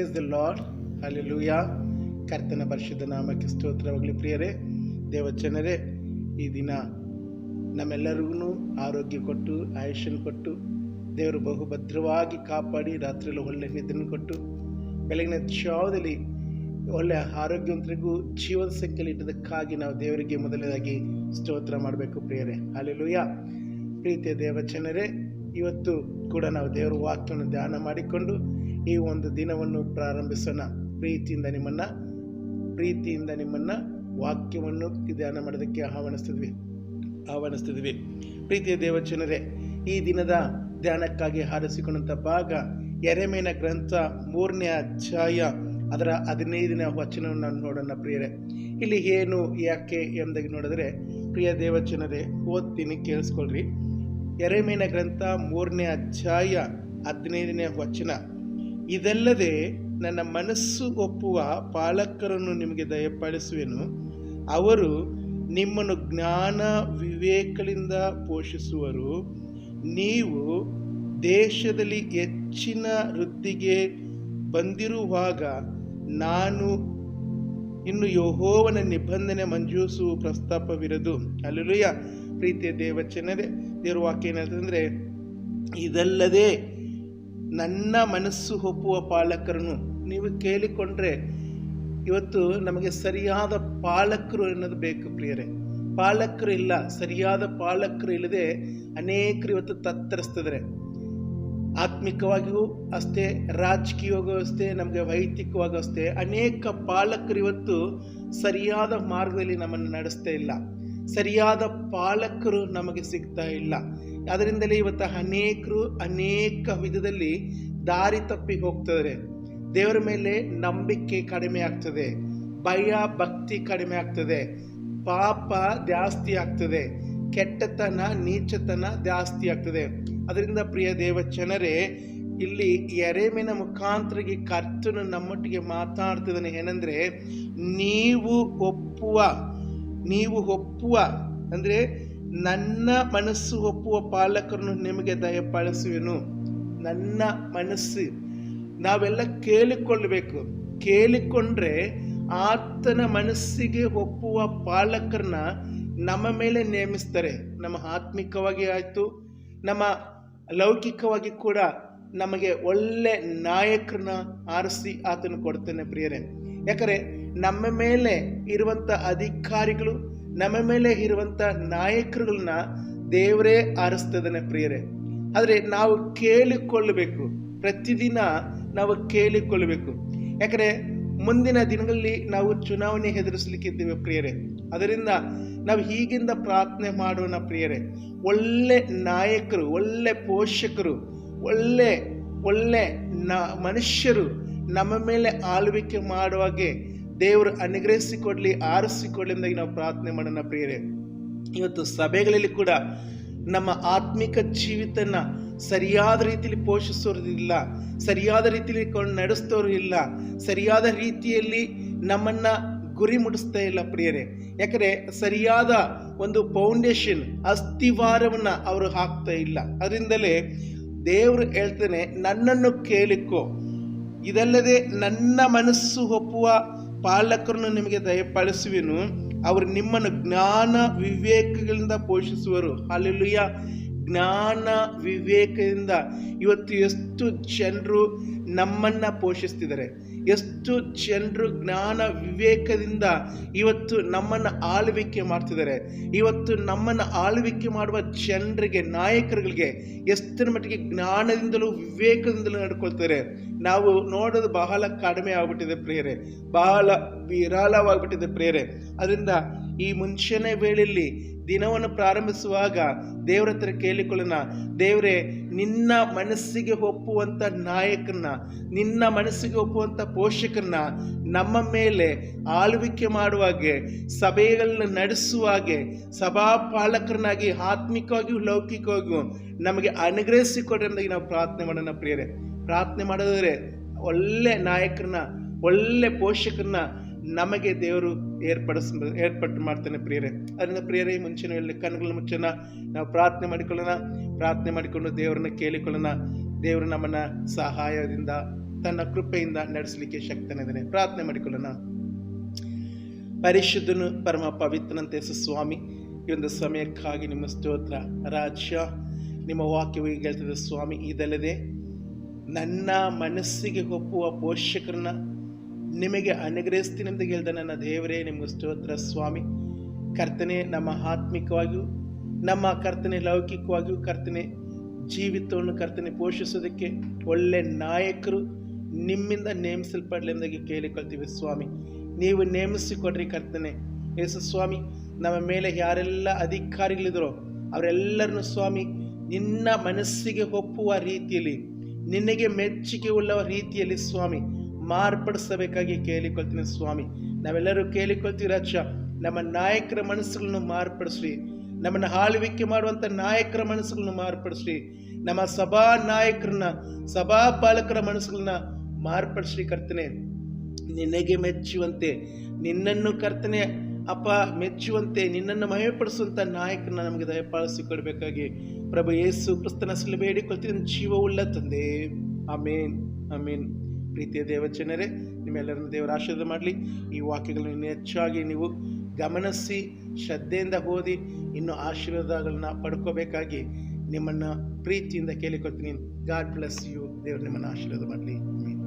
Praise the lord ಲೂಯಾ ಕರ್ತನ ಪರಿಶುದ್ಧ ನಾಮಕ್ಕೆ ಸ್ತೋತ್ರವಾಗಲಿ ಪ್ರಿಯರೇ. ದೇವಜನರೇ, ಈ ದಿನ ನಮ್ಮೆಲ್ಲರಿಗೂ ಆರೋಗ್ಯ ಕೊಟ್ಟು ಆಯುಷನ್ ಕೊಟ್ಟು, ದೇವರು ಬಹು ಭದ್ರವಾಗಿ ಕಾಪಾಡಿ, ರಾತ್ರಿಯಲ್ಲಿ ಒಳ್ಳೆ ನಿದ್ರೆ ಕೊಟ್ಟು, ಬೆಳಗಿನ ಚಾವದಲ್ಲಿ ಒಳ್ಳೆ ಆರೋಗ್ಯವಂತರಿಗೂ ಜೀವನ ಸಂಖ್ಯೆಯಲ್ಲಿ ನಾವು ದೇವರಿಗೆ ಮೊದಲನೇದಾಗಿ ಸ್ತೋತ್ರ ಮಾಡಬೇಕು ಪ್ರಿಯರೇ. ಅಲ್ಲೆಲೂಯ ಪ್ರೀತಿಯ ದೇವಚನರೇ ಇವತ್ತು ಕೂಡ ನಾವು ದೇವರ ವಾಕ್ಯವನ್ನು ಧ್ಯಾನ ಮಾಡಿಕೊಂಡು ಈ ಒಂದು ದಿನವನ್ನು ಪ್ರಾರಂಭಿಸೋಣ. ಪ್ರೀತಿಯಿಂದ ನಿಮ್ಮನ್ನು ಪ್ರೀತಿಯಿಂದ ನಿಮ್ಮನ್ನು ವಾಕ್ಯವನ್ನು ಧ್ಯಾನ ಮಾಡೋದಕ್ಕೆ ಆಹ್ವಾನಿಸ್ತಿದ್ವಿ. ಆಹ್ವಾನಿಸ್ತಿದ್ವಿ. ಪ್ರೀತಿಯ ದೇವಚನರೇ ಈ ದಿನದ ಧ್ಯಾನಕ್ಕಾಗಿ ಹಾರಿಸಿಕೊಂಡಂಥ ಭಾಗ ಎರೆಮೇನ ಗ್ರಂಥ ಮೂರನೇ ಅಧ್ಯಾಯ ಅದರ ಹದಿನೈದನೇ ವಚನವನ್ನು ನಾವು ನೋಡೋಣ ಪ್ರಿಯರೇ. ಇಲ್ಲಿ ಏನು, ಯಾಕೆ ಎಂದಾಗಿ ನೋಡಿದ್ರೆ, ಪ್ರಿಯ ದೇವಚನರೇ ಓದ್ತೀನಿ, ಕೇಳಿಸ್ಕೊಳ್ರಿ. ಎರೆಮೇನ ಗ್ರಂಥ ಮೂರನೇ ಅಧ್ಯಾಯ ಹದಿನೈದನೇ ವಚನ. ಇದಲ್ಲದೆ ನನ್ನ ಮನಸ್ಸು ಒಪ್ಪುವ ಪಾಲಕರನ್ನು ನಿಮಗೆ ದಯಪಾಲಿಸುವೆನು. ಅವರು ನಿಮ್ಮನ್ನು ಜ್ಞಾನ ವಿವೇಕಗಳಿಂದ ಪೋಷಿಸುವರು. ನೀವು ದೇಶದಲ್ಲಿ ಹೆಚ್ಚಿನ ವೃದ್ಧಿಗೆ ಬಂದಿರುವಾಗ ನಾನು ಇನ್ನು ಯಹೋವನ ನಿಬಂಧನೆ ಮಂಜೂಸು ಪ್ರಸ್ತಾಪವಿರದು. ಅಲ್ಲೂಯ ಪ್ರೀತಿಯ ದೇವಚನದೇ ದೇವರ ವಾಕ್ಯ ಏನಂತಂದರೆ ಇದಲ್ಲದೆ ನನ್ನ ಮನಸ್ಸು ಒಪ್ಪುವ ಪಾಲಕರನ್ನು ನೀವು ಕೇಳಿಕೊಂಡ್ರೆ ಇವತ್ತು ನಮಗೆ ಸರಿಯಾದ ಪಾಲಕರು ಅನ್ನೋದು ಬೇಕು ಪ್ರಿಯರೇ. ಪಾಲಕರು ಇಲ್ಲ, ಸರಿಯಾದ ಪಾಲಕರು ಇಲ್ಲದೆ ಅನೇಕರು ಇವತ್ತು ತತ್ತರಿಸ್ತಿದ್ದಾರೆ. ಆತ್ಮಿಕವಾಗಿಯೂ ಅಷ್ಟೇ, ರಾಜಕೀಯವಾಗೂ ಅಷ್ಟೇ, ನಮಗೆ ವೈಯಕ್ತಿಕವಾಗೂ ಅಷ್ಟೇ, ಅನೇಕ ಪಾಲಕರು ಇವತ್ತು ಸರಿಯಾದ ಮಾರ್ಗದಲ್ಲಿ ನಮ್ಮನ್ನು ನಡೆಸ್ತಾ ಇಲ್ಲ. ಸರಿಯಾದ ಪಾಲಕರು ನಮಗೆ ಸಿಗ್ತಾ ಇಲ್ಲ. ಅದರಿಂದಲೇ ಇವತ್ತು ಅನೇಕರು ಅನೇಕ ವಿಧದಲ್ಲಿ ದಾರಿ ತಪ್ಪಿ ಹೋಗ್ತಿದ್ದಾರೆ. ದೇವರ ಮೇಲೆ ನಂಬಿಕೆ ಕಡಿಮೆ ಆಗ್ತದೆ. ಭಯ, ಭಕ್ತಿ ಕಡಿಮೆ ಆಗ್ತದೆ. ಪಾಪ ಜಾಸ್ತಿ ಆಗ್ತದೆ. ಕೆಟ್ಟತನ, ನೀಚತನ ಜಾಸ್ತಿ ಆಗ್ತದೆ. ಅದರಿಂದ ಪ್ರಿಯ ದೇವಚನರೇ ಇಲ್ಲಿ ಎರೆಮಿನ ಮುಖಾಂತರಿಗೆ ಕರ್ತನು ನಮ್ಮೊಟ್ಟಿಗೆ ಮಾತಾಡ್ತಿದ್ದಾನೆ. ಏನಂದ್ರೆ, ನೀವು ಒಪ್ಪುವ ನೀವು ಒಪ್ಪುವ, ಅಂದರೆ ನನ್ನ ಮನಸ್ಸು ಒಪ್ಪುವ ಪಾಲಕರನ್ನು ನಿಮಗೆ ದಯಪಾಲಿಸುವೆನು. ನನ್ನ ಮನಸ್ಸು, ನಾವೆಲ್ಲ ಕೇಳಿಕೊಳ್ಳಬೇಕು. ಕೇಳಿಕೊಂಡ್ರೆ ಆತನ ಮನಸ್ಸಿಗೆ ಒಪ್ಪುವ ಪಾಲಕರನ್ನ ನಮ್ಮ ಮೇಲೆ ನೇಮಿಸ್ತಾರೆ. ನಮ್ಮ ಆತ್ಮಿಕವಾಗಿ ಆಯಿತು. ನಮ್ಮ ಲೌಕಿಕವಾಗಿ ಕೂಡ ನಮಗೆ ಒಳ್ಳೆ ನಾಯಕರನ್ನ ಆರಿಸಿ ಆತನು ಕೊಡ್ತಾನೆ ಪ್ರಿಯರೇ. ಯಾಕಂದರೆ ನಮ್ಮ ಮೇಲೆ ಇರುವಂಥ ಅಧಿಕಾರಿಗಳು, ನಮ್ಮ ಮೇಲೆ ಇರುವಂಥ ನಾಯಕರುಗಳನ್ನ ದೇವರೇ ಆರಿಸ್ತದನೆ ಪ್ರಿಯರೇ. ಆದರೆ ನಾವು ಕೇಳಿಕೊಳ್ಳಬೇಕು, ಪ್ರತಿದಿನ ನಾವು ಕೇಳಿಕೊಳ್ಳಬೇಕು. ಯಾಕಂದರೆ ಮುಂದಿನ ದಿನಗಳಲ್ಲಿ ನಾವು ಚುನಾವಣೆ ಎದುರಿಸಲಿಕ್ಕಿದ್ದೇವೆ ಪ್ರಿಯರೇ. ಅದರಿಂದ ನಾವು ಹೀಗಿಂದ ಪ್ರಾರ್ಥನೆ ಮಾಡೋಣ ಪ್ರಿಯರೇ. ಒಳ್ಳೆ ನಾಯಕರು, ಒಳ್ಳೆ ಪೋಷಕರು, ಒಳ್ಳೆ ಒಳ್ಳೆ ನ ಮನುಷ್ಯರು ನಮ್ಮ ಮೇಲೆ ಆಳ್ವಿಕೆ ಮಾಡುವಾಗೆ ದೇವರು ಅನುಗ್ರಹಿಸಿಕೊಡ್ಲಿ, ಆರಿಸಿಕೊಡ್ಲಿ ಎಂದಾಗಿ ನಾವು ಪ್ರಾರ್ಥನೆ ಮಾಡೋಣ ಪ್ರಿಯರೇ. ಇವತ್ತು ಸಭೆಗಳಲ್ಲಿ ಕೂಡ ನಮ್ಮ ಆತ್ಮಿಕ ಜೀವಿತನ ಸರಿಯಾದ ರೀತಿಯಲ್ಲಿ ಪೋಷಿಸೋರು ಇಲ್ಲ, ಸರಿಯಾದ ರೀತಿಯಲ್ಲಿ ಕೊಂಡು ನಡೆಸ್ತೋರು ಇಲ್ಲ, ಸರಿಯಾದ ರೀತಿಯಲ್ಲಿ ನಮ್ಮನ್ನ ಗುರಿ ಮುಟ್ಟಿಸ್ತಾ ಇಲ್ಲ ಪ್ರಿಯರೇ. ಯಾಕಂದರೆ ಸರಿಯಾದ ಒಂದು ಫೌಂಡೇಶನ್ ಅಸ್ಥಿವಾರವನ್ನು ಅವರು ಹಾಕ್ತಾ ಇಲ್ಲ. ಅದರಿಂದಲೇ ದೇವರು ಹೇಳ್ತಾನೆ, ನನ್ನನ್ನು ಕೇಳಿಕೋ ಇದಲ್ಲದೆ ನನ್ನ ಮನಸ್ಸು ಒಪ್ಪುವ ಪಾಲಕರನ್ನು ನಿಮಗೆ ದಯಪಾಲಿಸುವೆನು. ಅವರು ನಿಮ್ಮನ್ನು ಜ್ಞಾನ ವಿವೇಕಗಳಿಂದ ಪೋಷಿಸುವರು. ಅಲ್ಲೆಲ್ಲುಯ್ಯ ಜ್ಞಾನ ವಿವೇಕದಿಂದ ಇವತ್ತು ಎಷ್ಟು ಜನರು ನಮ್ಮನ್ನು ಪೋಷಿಸ್ತಿದ್ದಾರೆ. ಎಷ್ಟು ಜನರು ಜ್ಞಾನ ವಿವೇಕದಿಂದ ಇವತ್ತು ನಮ್ಮನ್ನು ಆಳ್ವಿಕೆ ಮಾಡ್ತಿದ್ದಾರೆ. ಇವತ್ತು ನಮ್ಮನ್ನು ಆಳ್ವಿಕೆ ಮಾಡುವ ಜನರಿಗೆ, ನಾಯಕರುಗಳಿಗೆ ಎಷ್ಟರ ಮಟ್ಟಿಗೆ ಜ್ಞಾನದಿಂದಲೂ ವಿವೇಕದಿಂದಲೂ ನಡ್ಕೊಳ್ತಾರೆ. ನಾವು ನೋಡೋದು ಬಹಳ ಕಡಿಮೆ ಆಗ್ಬಿಟ್ಟಿದೆ ಪ್ರಿಯರೇ. ಬಹಳ ವಿರಾಳವಾಗ್ಬಿಟ್ಟಿದೆ ಪ್ರಿಯರೇ. ಅದರಿಂದ ಈ ಮುಂಚೆನೇ ವೇಳೆಯಲ್ಲಿ ದಿನವನ್ನು ಪ್ರಾರಂಭಿಸುವಾಗ ದೇವರ ಹತ್ರ ಕೇಳಿಕೊಳ್ಳೋಣ. ದೇವರೇ, ನಿನ್ನ ಮನಸ್ಸಿಗೆ ಒಪ್ಪುವಂಥ ನಾಯಕನ ನಿನ್ನ ಮನಸ್ಸಿಗೆ ಒಪ್ಪುವಂಥ ಪೋಷಕರನ್ನ ನಮ್ಮ ಮೇಲೆ ಆಳ್ವಿಕೆ ಮಾಡುವಾಗೆ, ಸಭೆಗಳನ್ನ ನಡೆಸುವಾಗೆ, ಸಭಾಪಾಲಕರನ್ನಾಗಿ ಆತ್ಮಿಕವಾಗಿಯೂ ಲೌಕಿಕವಾಗಿಯೂ ನಮಗೆ ಅನುಗ್ರಹಿಸಿಕೊಡ್ರಿ ಅಂದಾಗಿ ನಾವು ಪ್ರಾರ್ಥನೆ ಮಾಡೋಣ ಪ್ರಿಯರೇ. ಪ್ರಾರ್ಥನೆ ಮಾಡೋದಾದರೆ ಒಳ್ಳೆ ನಾಯಕರನ್ನ, ಒಳ್ಳೆ ಪೋಷಕರನ್ನ ನಮಗೆ ದೇವರು ಏರ್ಪಡಿಸ್, ಏರ್ಪಟ್ಟು ಮಾಡ್ತಾನೆ ಪ್ರಿಯರೇ. ಅದರಿಂದ ಪ್ರಿಯರೇ ಮುಂಚಿನ ಎಲ್ಲ ಕಣ್ಣುಗಳನ್ನ ಮುಂಚೆನ ನಾವು ಪ್ರಾರ್ಥನೆ ಮಾಡಿಕೊಳ್ಳೋಣ. ಪ್ರಾರ್ಥನೆ ಮಾಡಿಕೊಂಡು ದೇವರನ್ನ ಕೇಳಿಕೊಳ್ಳೋಣ. ದೇವರು ನಮ್ಮನ್ನು ಸಹಾಯದಿಂದ, ತನ್ನ ಕೃಪೆಯಿಂದ ನಡೆಸಲಿಕ್ಕೆ ಶಕ್ತನಿದ್ದಾನೆ ಪ್ರಾರ್ಥನೆ ಮಾಡಿಕೊಳ್ಳೋಣ. ಪರಿಶುದ್ಧನು ಪರಮ ಪವಿತ್ರನಂತೆ ಸ್ವಾಮಿ, ಈ ಒಂದು ಸಮಯಕ್ಕಾಗಿ ನಿಮ್ಮ ಸ್ತೋತ್ರ. ರಾಜ್ಯ ನಿಮ್ಮ ವಾಕ್ಯವಾಗಿ ಹೇಳ್ತದೆ, ಸ್ವಾಮಿ, ಇದಲ್ಲದೆ ನನ್ನ ಮನಸ್ಸಿಗೆ ಒಪ್ಪುವ ಪೋಷಕರನ್ನ ನಿಮಗೆ ಅನುಗ್ರಹಿಸ್ತೀನಿ ಅಂತ ಹೇಳ್ದ ನನ್ನ ದೇವರೇ, ನಿಮಗೆ ಸ್ತೋತ್ರ ಸ್ವಾಮಿ. ಕರ್ತನೆ, ನಮ್ಮ ಆತ್ಮಿಕವಾಗಿಯೂ, ನಮ್ಮ ಕರ್ತನೆ ಲೌಕಿಕವಾಗಿಯೂ ಕರ್ತನೆ, ಜೀವಿತವನ್ನು ಕರ್ತನೆ ಪೋಷಿಸೋದಕ್ಕೆ ಒಳ್ಳೆ ನಾಯಕರು ನಿಮ್ಮಿಂದ ನೇಮಿಸಲ್ಪಡಲಿ ಎಂದಾಗಿ ಕೇಳಿಕೊಳ್ತೀವಿ ಸ್ವಾಮಿ. ನೀವು ನೇಮಿಸಿಕೊಡ್ರಿ ಕರ್ತನೆ. ಯೇಸು ಸ್ವಾಮಿ, ನಮ್ಮ ಮೇಲೆ ಯಾರೆಲ್ಲ ಅಧಿಕಾರಿಗಳಿದ್ರೋ, ಅವರೆಲ್ಲರನ್ನು ಸ್ವಾಮಿ, ನಿನ್ನ ಮನಸ್ಸಿಗೆ ಒಪ್ಪುವ ರೀತಿಯಲ್ಲಿ ನಿನಗೆ ಮೆಚ್ಚುಗೆ ಉಳ್ಳ ರೀತಿಯಲ್ಲಿ ಸ್ವಾಮಿ, ಮಾರ್ಪಡಿಸಬೇಕಾಗಿ ಕೇಳಿಕೊಳ್ತೀನಿ ಸ್ವಾಮಿ. ನಾವೆಲ್ಲರೂ ಕೇಳಿಕೊಳ್ತೀವಿ ರಾಜ ನಮ್ಮ ನಾಯಕರ ಮನಸ್ಸುಗಳನ್ನು ಮಾರ್ಪಡಿಸ್ರಿ. ನಮ್ಮನ್ನು ಆಳ್ವಿಕೆ ಮಾಡುವಂಥ ನಾಯಕರ ಮನಸ್ಸುಗಳನ್ನು ಮಾರ್ಪಡಿಸ್ರಿ. ನಮ್ಮ ಸಭಾ ನಾಯಕರನ್ನ, ಸಭಾ ಪಾಲಕರ ಮನಸ್ಸುಗಳನ್ನ ಮಾರ್ಪಡಿಸ್ರಿ ಕರ್ತನೆ. ನಿನಗೆ ಮೆಚ್ಚುವಂತೆ, ನಿನ್ನನ್ನು ಕರ್ತನೆ ಅಪ್ಪ, ಮೆಚ್ಚುವಂತೆ ನಿನ್ನನ್ನು ಮಹಿಮೆಪಡಿಸುವಂಥ ನಾಯಕನ ನಮಗೆ ದಯಪಾಲಿಸಿ ಕೊಡಬೇಕಾಗಿ ಪ್ರಭು ಯೇಸು ಕ್ರಿಸ್ತನ ಹೆಸರಲ್ಲಿ ಬೇಡಿಕೊಳ್ತೀನಿ. ಜೀವವುಳ್ಳ ತಂದೆ. ಆಮೇನ್. ಆಮೇನ್. ಪ್ರೀತಿಯ ದೇವಚನರೇ ನಿಮ್ಮೆಲ್ಲರನ್ನು ದೇವರ ಆಶೀರ್ವಾದ ಮಾಡಲಿ. ಈ ವಾಕ್ಯಗಳನ್ನು ಹೆಚ್ಚಾಗಿ ನೀವು ಗಮನಿಸಿ, ಶ್ರದ್ಧೆಯಿಂದ ಓದಿ, ಇನ್ನು ಆಶೀರ್ವಾದಗಳನ್ನ ಪಡ್ಕೋಬೇಕಾಗಿ ನಿಮ್ಮನ್ನು ಪ್ರೀತಿಯಿಂದ ಕೇಳಿಕೊಳ್ತೀನಿ. God bless you. ದೇವರು ನಿಮ್ಮನ್ನು ಆಶೀರ್ವಾದ ಮಾಡಲಿ.